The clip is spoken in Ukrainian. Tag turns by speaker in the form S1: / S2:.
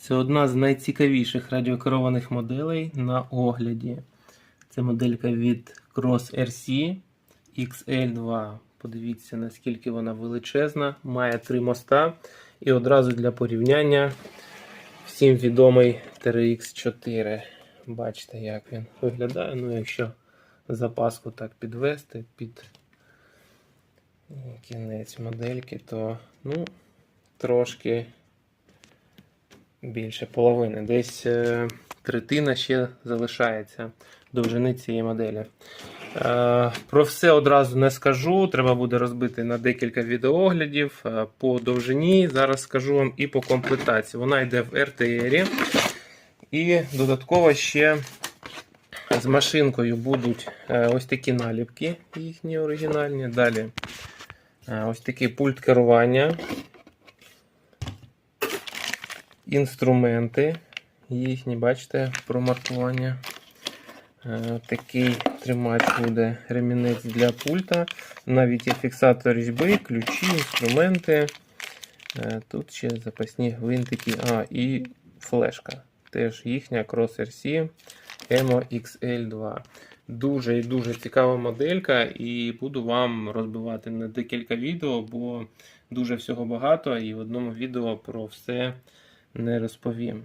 S1: Це одна з найцікавіших радіокерованих моделей на огляді. Це моделька від Cross RC XL2. Подивіться, наскільки вона величезна, має три моста. І одразу для порівняння всім відомий TRX4. Бачите, як він виглядає. Ну, якщо запаску так підвести під кінець модельки, то ну, трошки більше половини. Десь е, третина ще залишається довжини цієї моделі. Е, Про все одразу не скажу. Треба буде розбити на декілька відеооглядів е, по довжині. Зараз скажу вам і по комплектації. Вона йде в RTR. І додатково ще з машинкою будуть ось такі наліпки, їхні оригінальні. Далі ось такий пульт керування. Інструменти їхні, бачите, промаркування. Е, Такий тримач буде ремінець для пульта. Навіть є фіксатор різьби, ключі, інструменти. Е, Тут ще запасні гвинтики. А, і флешка. Теж їхня Cross RC Emo XL2. Дуже і дуже цікава моделька, і буду вам розбивати на декілька відео, бо дуже всього багато, і в одному відео про все не розповім.